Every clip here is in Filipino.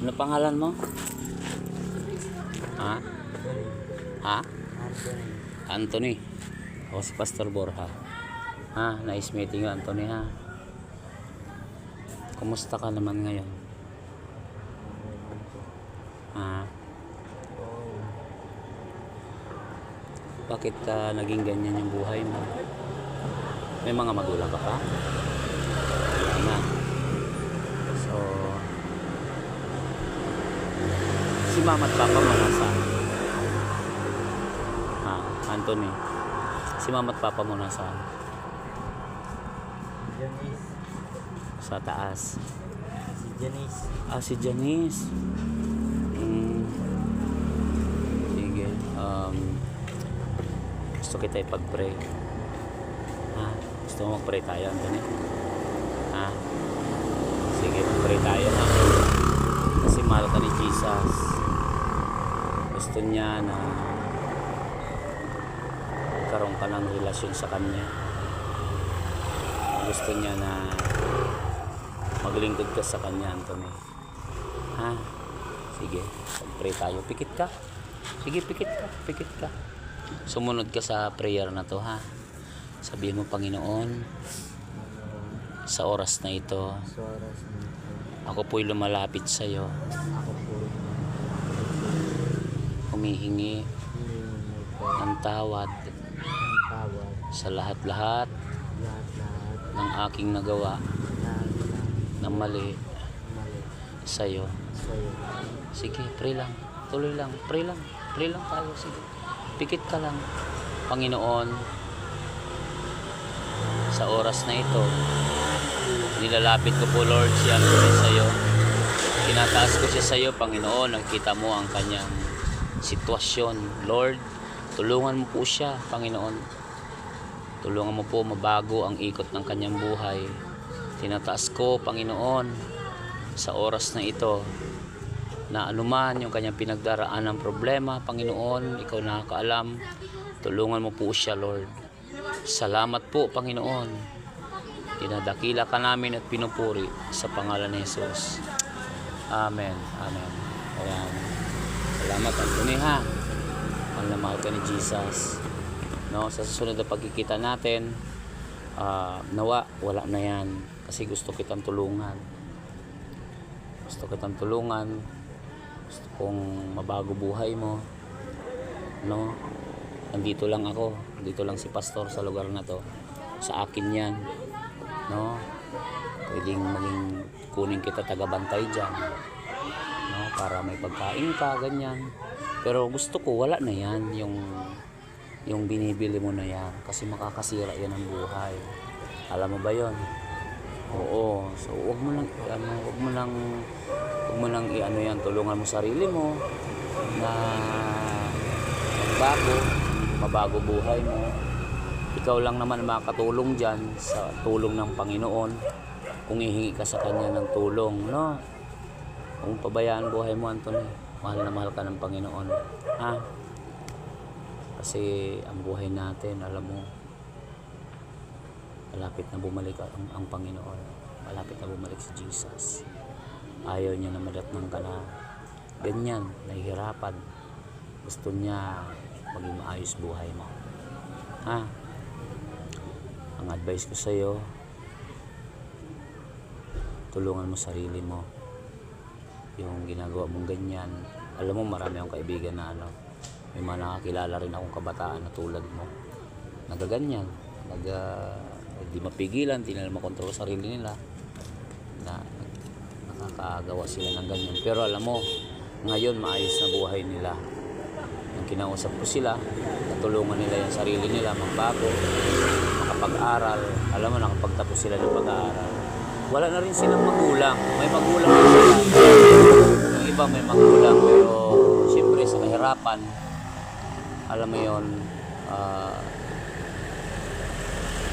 Ano pangalan mo? Ha? Ha? Anthony. Anthony. Ako si Pastor Borja. Ha? Nice meeting you, Anthony ha. Kumusta ka naman ngayon? Ha? Bakit ka naging ganyan yung buhay mo? May mga magulang ka pa? Wala na. So, si mama at papa mo nasaan? Ha, Anthony. Si mama at papa mo nasaan? Janice. Sa taas. Si Janice. Ah, si Janice. Mm. Sige. Um, gusto kita ipag-pray. Ha? Gusto mo mag-pray tayo, Anthony? Ha? Sige, mag-pray tayo ha. Kasi mahal ka ni Jesus. Gusto niya na magkaroon ka ng relasyon sa Kanya. Gusto niya na maglingkod ka sa Kanya, Anthony. Ha? Sige, mag-pray tayo. Pikit ka. Sige, pikit ka. Pikit ka. Sumunod ka sa prayer na to, ha? Sabihin mo, Panginoon, sa oras na ito, oras nito. ako po'y lumalapit sa iyo. Ako po. Humihingi ng tawad sa lahat-lahat ng aking nagawa na mali sa iyo. Sige, pray lang. Tuloy lang. Pray lang. Pray lang tayo. Sige. Pikit ka lang. Panginoon, sa oras na ito, nilalapit ko po Lord si Anthony sa iyo. Tinataas ko siya sa iyo, Panginoon. Nakita mo ang kanyang sitwasyon. Lord, tulungan mo po siya, Panginoon. Tulungan mo po mabago ang ikot ng kanyang buhay. Tinataas ko, Panginoon, sa oras na ito, na anuman yung kanyang pinagdaraan ng problema, Panginoon, ikaw nakakaalam. Tulungan mo po siya, Lord. Salamat po, Panginoon. Dinadakila ka namin at pinupuri sa pangalan ni Jesus. Amen. Amen. Ayan. Salamat, Anthony, ha? Ang namahal ka ni Jesus. No, sa susunod na pagkikita natin, ah, nawa, wala na yan. Kasi gusto kitang tulungan. Gusto kitang tulungan. Gusto kong mabago buhay mo. No? Nandito lang ako. Nandito lang si pastor sa lugar na to. Sa akin yan. No? Pwedeng maging kunin kita tagabantay dyan. No? Para may pagkain ka, ganyan. Pero gusto ko, wala na yan. Yung, yung binibili mo na yan. Kasi makakasira yan ang buhay. Alam mo ba yon? Oo. So, wag mo nang, ano, wag mo nang, wag mo nang i-ano yan, tulungan mo sarili mo na magbago, mabago buhay mo. Ikaw lang naman makakatulong dyan sa tulong ng Panginoon kung ihingi ka sa Kanya ng tulong, no? Kung pabayaan buhay mo, Anthony, mahal na mahal ka ng Panginoon. Ha? Kasi ang buhay natin, alam mo, malapit na bumalik ang, ang Panginoon. Malapit na bumalik si Jesus. Ayaw niya na madatnang ka na ganyan, nahihirapan. Gusto niya maging maayos buhay mo. Ha? Ang advice ko sa iyo, tulungan mo sarili mo. Yung ginagawa mong ganyan. Alam mo, marami akong kaibigan na ano, may mga nakakilala rin akong kabataan na tulad mo. Nagaganyan. Nag, ah, di mapigilan, di nila makontrol sarili nila. Na nakakagawa sila ng ganyan. Pero alam mo, ngayon maayos na buhay nila. Nung kinausap ko sila, natulungan nila yung sarili nila magbago, makapag-aral. Alam mo, nakapagtapos sila ng pag-aaral. Wala na rin silang magulang. May magulang din sila. Yung iba may magulang, pero siyempre sa kahirapan, alam mo yon ah,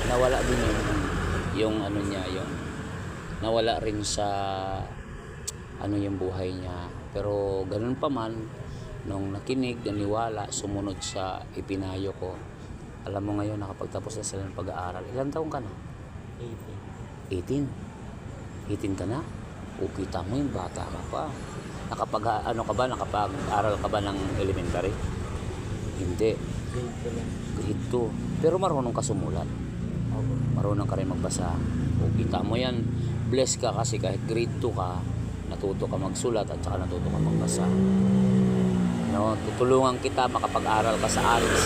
nawala din yung, yung ano niya, yung nawala rin sa ano yung buhay niya. Pero ganun pa man, nung nakinig, naniwala, sumunod sa ipinayo ko, alam mo ngayon, nakapagtapos na sila ng pag-aaral. Ilan taong ka na? 18. 18. 18 ka na? O kita mo yung bata ka pa. Nakapag, ano ka ba, nakapag-aral ka ba ng elementary? Hindi. Grade ko lang. Grade 2. Pero marunong ka sumulat. Marunong ka rin magbasa. O kita mo yan. Blessed ka kasi kahit grade 2 ka, natuto ka magsulat at saka natuto ka magbasa. No, tutulungan kita makapag-aral ka sa ALS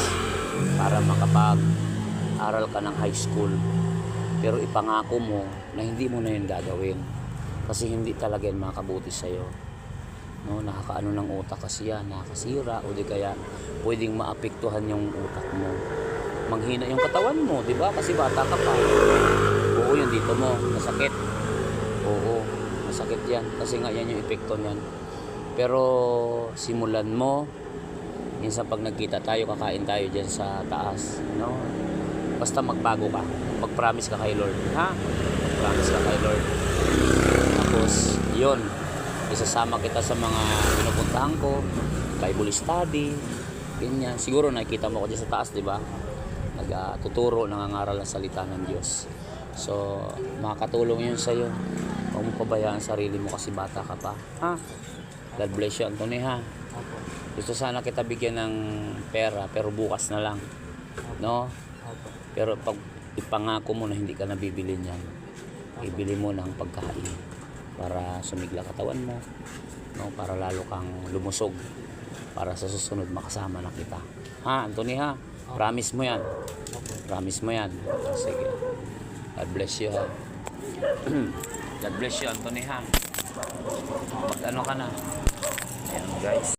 para makapag-aral ka ng high school. Pero ipangako mo na hindi mo na yun gagawin. Kasi hindi talaga yan makabuti sa'yo. No, nakakaano ng utak kasi yan, nakakasira o di kaya pwedeng maapektuhan yung utak mo. Manghina yung katawan mo, di ba? Kasi bata ka pa. Oo, yung dito mo, masakit. Oo, masakit yan. Kasi nga yan yung epekto niyan. Pero simulan mo, minsan pag nagkita tayo, kakain tayo dyan sa taas. No? Basta magbago ka. Mag-promise ka kay Lord. Ha? Mag-promise ka kay Lord. Tapos, yun. Isasama kita sa mga pinupuntahan ko. Bible study. Ganyan. Siguro nakikita mo ko dyan sa taas, di ba? Nagtuturo, nangangaral ng salita ng Diyos. So, makakatulong yun sa'yo. Huwag mo pabayaan sarili mo kasi bata ka pa. Ha? God bless you, Anthony, ha? Gusto sana kita bigyan ng pera, pero bukas na lang. No? Pero pag ipangako mo na hindi ka nabibili niyan, ibili mo ng pagkain para sumigla katawan mo, no? Para lalo kang lumusog para sa susunod makasama na kita. Ha, Anthony ha? Promise mo 'yan. Promise mo 'yan. Sige. God bless you ha. God bless you, Anthony ha. Pag ano ka na. Ayan guys.